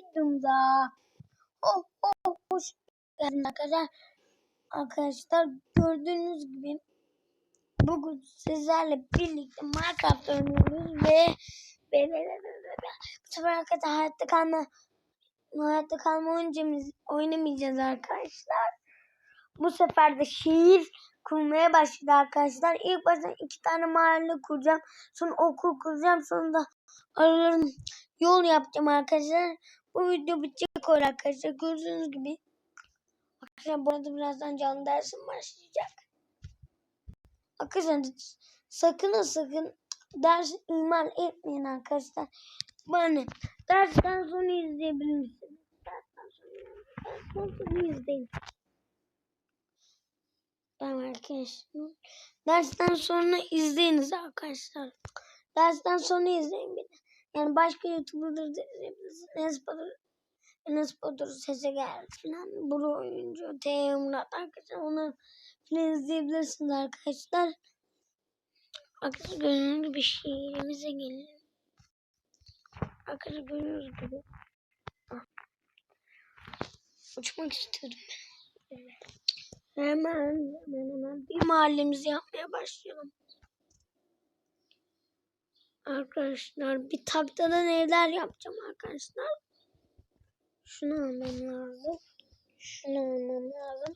videomuza. Oh oh hoş geldiniz arkadaşlar. Arkadaşlar gördüğünüz gibi bugün sizlerle birlikte Minecraft oynuyoruz ve ve ve ve ve ve bu sefer arkadaşlar hayatta kalma hayatta kalma oyuncamız oynamayacağız arkadaşlar. Bu sefer de şehir kurmaya başladı arkadaşlar. İlk başta iki tane mahalle kuracağım. Sonra okul kuracağım. Sonra da aralarında yol yapacağım arkadaşlar. Bu video bitecek arkadaşlar. Gördüğünüz gibi. Arkadaşlar bu arada birazdan canlı dersim başlayacak. Arkadaşlar sakın sakın ders ihmal etmeyin arkadaşlar. Bana dersten sonra izleyebilirsiniz. Dersten sonra, dersten sonra izleyin. Tamam arkadaşlar. Dersten sonra izleyiniz arkadaşlar. Dersten sonra izleyin bir de. Yani başka izleyebilirsiniz. Enes Batur, Enes Batur sese geldi falan. Buru oyuncu, T. Murat arkadaşlar. Onu falan izleyebilirsiniz arkadaşlar. Arkadaşlar gördüğünüz gibi şiirimize gelelim. Arkadaşlar gördüğünüz gibi. Ah. Uçmak istiyordum ben. Hemen, hemen hemen bir mahallemizi yapmaya başlayalım. Arkadaşlar bir taktadan evler yapacağım arkadaşlar. Şunu almam lazım. Şunu almam lazım.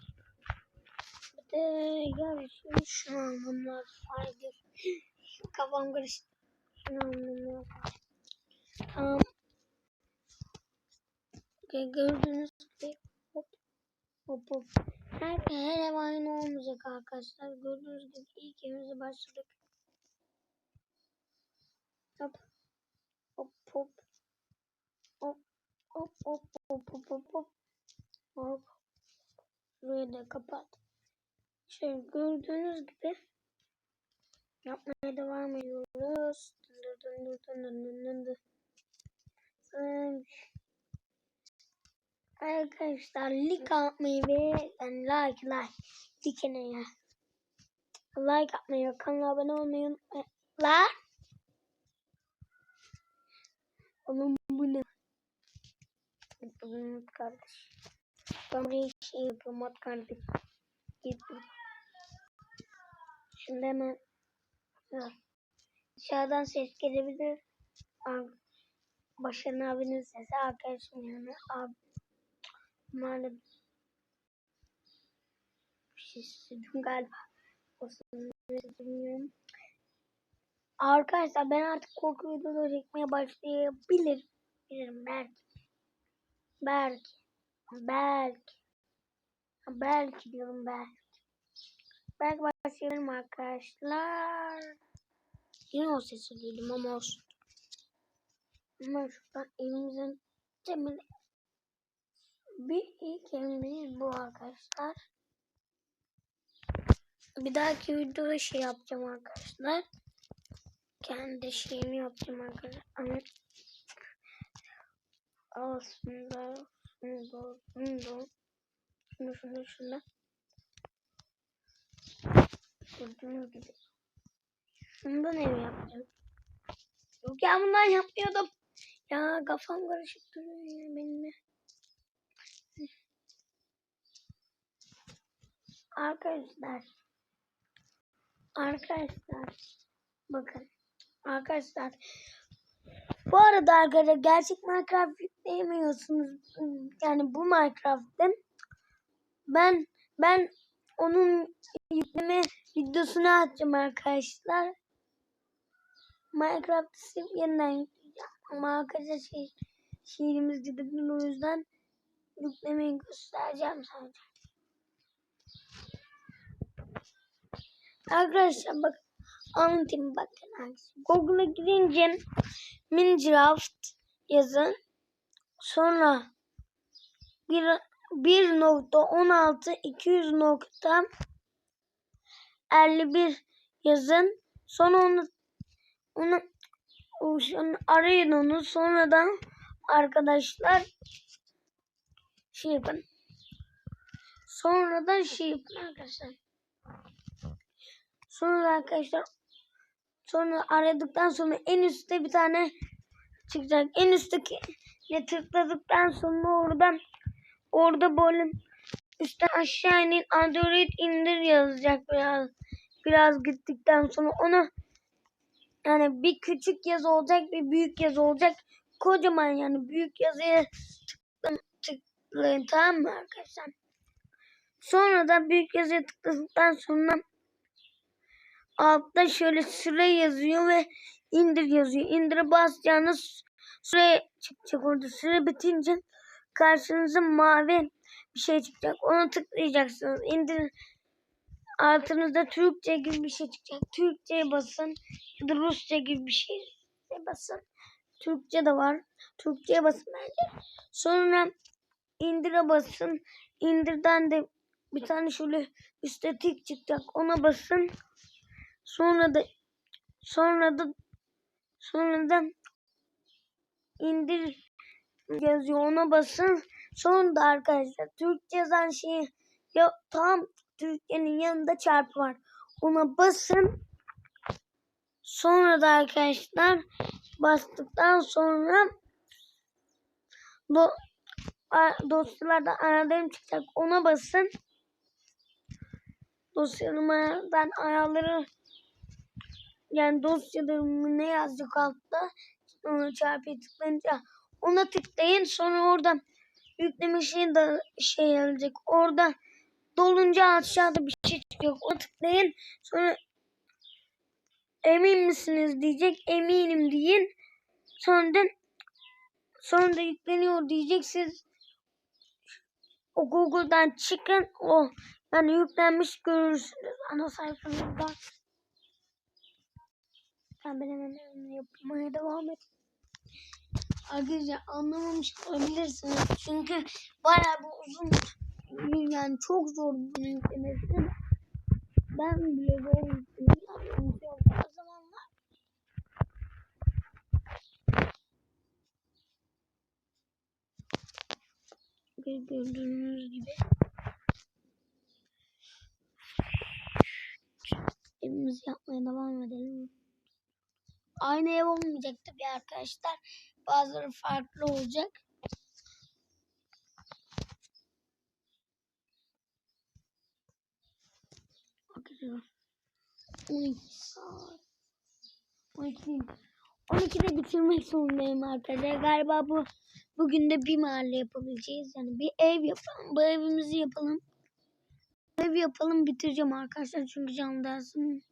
Bir de yarışını şunu almam lazım. Haydi. Kafam karıştı. Şunu almam lazım. Tamam. Gördüğünüz gibi hop hop hop. Her, her ev aynı olmayacak arkadaşlar. Gördüğünüz gibi ilk evimize başladık. Hop. Hop hop. Hop hop hop hop hop hop hop. Burayı da kapat. Şöyle gördüğünüz gibi yapmaya devam ediyoruz. Dın dın dın dın dın dın dın. Arkadaşlar like atmayı ve yani like like like ne ya? Like atmayı kanala abone olmayı unutmayın. Lan! Oğlum bu ne? Unut kardeş. Ben buraya şey yapıyorum at kardeş. Gittim. Şimdi hemen Dur. dışarıdan ses gelebilir. Başarın abinin sesi arkadaşım yani abi. Maalesef bir şey istedim galiba. O sırada bilmiyorum. Arkadaşlar ben artık korku videoları çekmeye başlayabilirim. Bilirim belki. Belki. Belki. Belki diyorum belki. Belki başlayabilirim arkadaşlar. Yine o sesi duydum ama olsun. Ama şuradan elimizin temeli bir ilk emrimiz bu arkadaşlar. Bir dahaki videoda şey yapacağım arkadaşlar. Kendi şeyimi yapacağım arkadaşlar. Ama aslında şunu şunu şunu şunu şunu Gördüğünüz gibi. Şundan ev yapacağım. Yok ya bundan yapmıyordum. Ya kafam karışık duruyor ya benimle. Arkadaşlar. Arkadaşlar. Bakın. Arkadaşlar. Bu arada arkadaşlar gerçek Minecraft yükleyemiyorsunuz. Yani bu Minecraft'te ben ben onun yükleme videosunu atacağım arkadaşlar. Minecraft'ı silip yeniden yükleyeceğim. Ama arkadaşlar şey, şehrimiz gidebilir o yüzden yüklemeyi göstereceğim sadece. Arkadaşlar bak anlatayım bakın. Google'a girince Minecraft yazın. Sonra bir 1.16 200 nokta 51 yazın. Sonra onu onu onu arayın onu sonradan arkadaşlar şey yapın. Sonradan şey yapın arkadaşlar. Sonra arkadaşlar sonra aradıktan sonra en üstte bir tane çıkacak. En üstteki Ne tıkladıktan sonra oradan orada böyle üstten aşağı inin Android indir yazacak biraz biraz gittikten sonra onu yani bir küçük yazı olacak bir büyük yazı olacak kocaman yani büyük yazıya tıklayın, tıklayın tamam mı arkadaşlar? Sonra da büyük yazıya tıkladıktan sonra altta şöyle süre yazıyor ve indir yazıyor. İndire basacağınız süre çıkacak orada. Süre bitince karşınıza mavi bir şey çıkacak. Onu tıklayacaksınız. İndir altınızda Türkçe gibi bir şey çıkacak. Türkçe'ye basın ya da Rusça gibi bir şey basın. Türkçe de var. Türkçe'ye basın bence. Sonra indire basın. İndirden de bir tane şöyle üstte tik çıkacak. Ona basın. Sonra da sonra da sonra da indir yazıyor. Ona basın. Sonra da arkadaşlar Türkçe yazan şeyi ya tam Türkçenin yanında çarpı var. Ona basın. Sonra da arkadaşlar bastıktan sonra do, a- dosyalarda ayarlarım çıkacak. Ona basın. Dosyalarımdan ayarları yani dosyalarımı ne yazacak altta çarpıya tıklayınca ona tıklayın sonra orada yükleme şeyi de şey gelecek. Orada dolunca aşağıda bir şey çıkacak. Ona tıklayın sonra emin misiniz diyecek. Eminim deyin. Sonra da sonra da yükleniyor diyecek. Siz o Google'dan çıkın. O yani yüklenmiş görürsünüz ana sayfanızda. Hemen hemen yapmaya devam et. Arkadaşlar anlamamış olabilirsiniz. Çünkü bayağı bir uzun yani çok zor bunu yüklemesi. Ben bile zor. Unutuyorum o zamanlar. Gördüğünüz gibi. Evimizi yapmaya devam edelim. Aynı ev olmayacak tabii arkadaşlar. Bazıları farklı olacak. Bakıyorum. 12 saat. 12 12'de bitirmek zorundayım arkadaşlar. Galiba bu bugün de bir mahalle yapabileceğiz. Yani bir ev yapalım. Bu evimizi yapalım. Ev yapalım bitireceğim arkadaşlar. Çünkü canlı dersim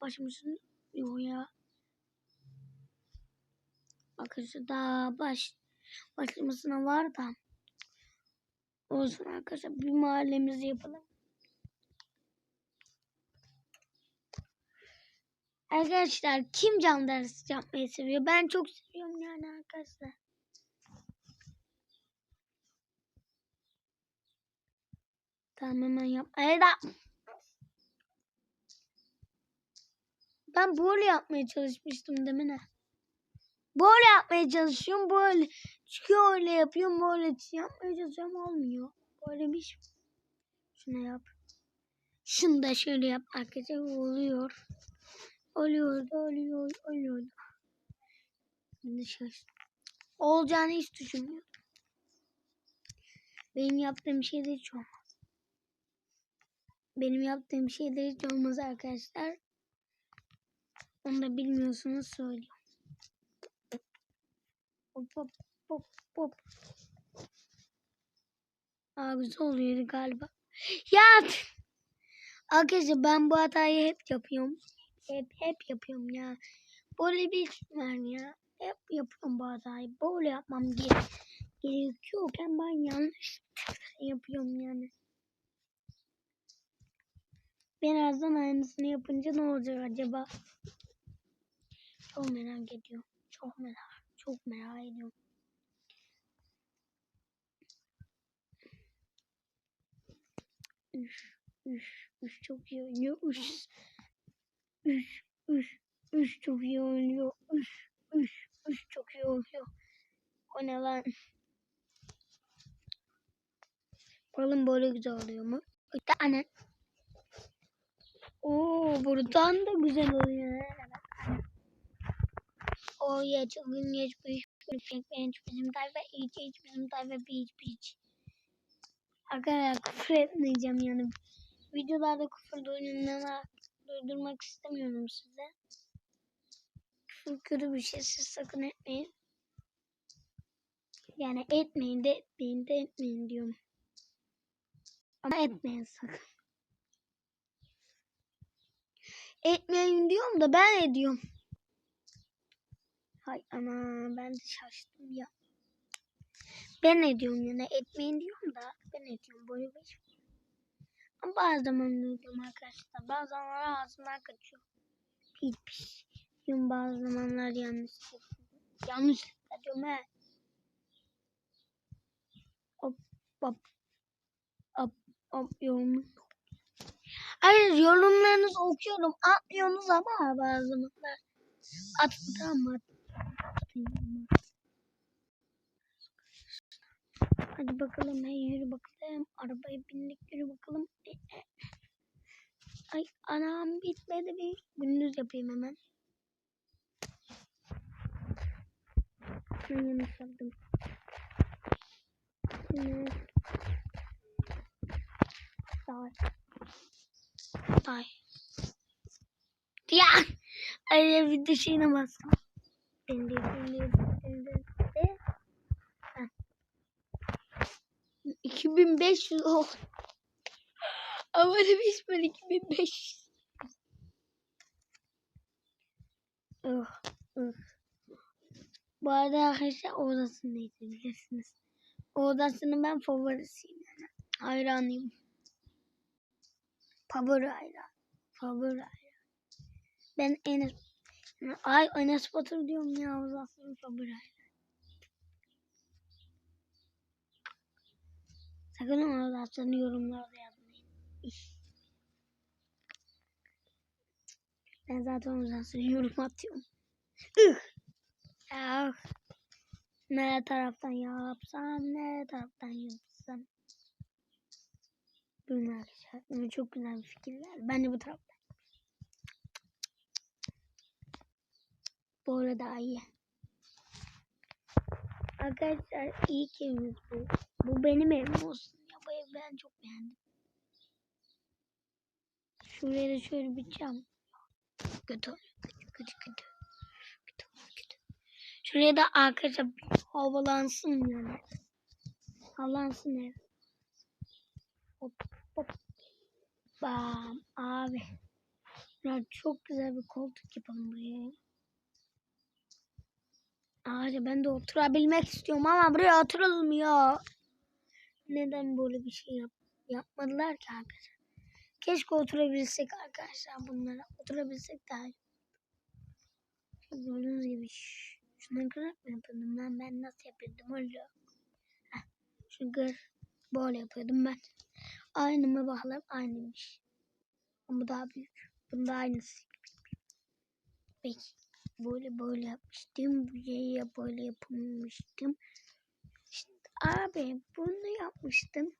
başımızın yok ya. Arkadaşlar daha baş başlamasına var da. Olsun arkadaşlar bir mahallemizi yapalım. Arkadaşlar kim can dersi yapmayı seviyor? Ben çok seviyorum yani arkadaşlar. Tamam hemen yap. Eda. Ben böyle yapmaya çalışmıştım demin ha. Böyle yapmaya çalışıyorum böyle. Çünkü öyle yapıyorum böyle yapmaya çalışıyorum olmuyor. Böyle bir şey. Şunu yap. Şunu da şöyle yap arkadaşlar oluyor. Oluyor da oluyor oluyor. da. Olacağını hiç düşünmüyorum. Benim yaptığım şey de hiç. Benim yaptığım şey de hiç olmaz arkadaşlar. Onu da bilmiyorsunuz söylüyorum. Hop hop hop hop. Aa güzel oluyordu galiba. Ya! Arkadaşlar ben bu hatayı hep yapıyorum. Hep hep yapıyorum ya. Böyle bir var ya. Hep yapıyorum bu hatayı. Böyle yapmam gerek gerekiyorken ben yanlış yapıyorum yani. Birazdan aynısını yapınca ne olacak acaba? Çok merak ediyorum. Çok merak, çok merak ediyorum. Üf, üf, üf çok iyi oynuyor. Üf, üf, üf, üf çok iyi oynuyor. Üf, üf, üf çok iyi oynuyor. O ne lan? Bakalım böyle güzel oluyor mu? Bir tane. Oo buradan da güzel oluyor. O ya çılgın geç büyük büyük genç bizim tayfa iç iç bizim tayfa piç piç. Arkadaşlar küfür etmeyeceğim yani. Videolarda küfür duyduğumdan duydurmak istemiyorum size. Küfür kötü bir şey siz sakın etmeyin. Yani etmeyin de etmeyin de etmeyin diyorum. Ama etmeyin sakın. Etmeyin diyorum da ben ediyorum. Hay ana ben de şaştım ya. Ben ediyorum yani etmeyin diyorum da ben ediyorum böyle bir. Ama bazı zamanlar ediyorum arkadaşlar. Bazı zamanlar ağzımdan kaçıyor. Pis pis. Diyorum bazı zamanlar yanlış. Yanlış diyorum he. Hop hop. Hop hop yorum. Hayır yorumlarınızı okuyorum. Atmıyorsunuz ama bazı zamanlar. Attım mı? Hadi bakalım hey yürü bakalım. Arabaya bindik yürü bakalım. Ay anam bitmedi bir. Gündüz yapayım hemen. Ben yanlış yaptım. Gündüz. Day. Day. Ya. Ay bir de bastım. 2500 oldu. Ama ne bitmedi 2500. Oh, oh. Bu arada arkadaşlar odasındaydı bilirsiniz. O odasının ben favorisiyim yani. Hayranıyım. Favori hayran. Favori hayran. Ben Enes Ay Enes Batur diyorum ya favori hayran. Sakın o odasını yorumlarda yazmayın. Ben zaten odasını yorum atıyorum. Ah. Ne taraftan yapsam, ne taraftan yapsam. Arkadaşlar aklıma çok güzel bir fikir geldi. Ben de bu taraftan. Böyle daha iyi. Arkadaşlar iyi ki evimiz bu. Bu benim evim olsun ya. Bu evi ben çok beğendim. Şuraya da şöyle bir cam. Kötü. Kötü kötü kötü. Kötü kötü. Şuraya da arkadaşlar havalansın yani. Havalansın ev. Hop hop. Bam abi. Ya çok güzel bir koltuk yapalım buraya. Ağaca ben de oturabilmek istiyorum ama buraya oturulmuyor. Neden böyle bir şey yap yapmadılar ki arkadaşlar? Keşke oturabilsek arkadaşlar bunlara. Oturabilsek daha iyi. Gördüğünüz gibi şş, şundan kırarak mı yapıyordum lan? Ben nasıl yapıyordum öyle? Heh, şu gır böyle yapıyordum ben. Aynı mı bakalım? Aynıymış. Ama bu daha büyük. Bunun da aynısı. Peki böyle böyle yapmıştım. Buraya böyle yapmıştım. İşte abi bunu yapmıştım.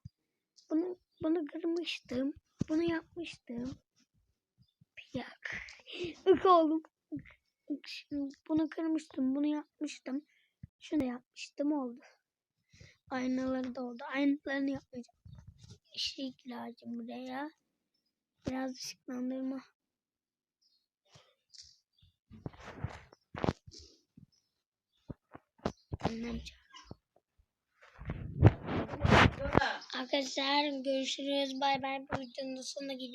Bunu bunu kırmıştım. Bunu yapmıştım. Yak. Ük oğlum. Bunu kırmıştım. Bunu yapmıştım. Şunu yapmıştım oldu. Aynaları da oldu. Aynalarını yapmayacağım. Işık lazım buraya. Biraz ışıklandırma. Annem Arkadaşlar görüşürüz. Bay bay. Bu videonun sonuna geliyoruz.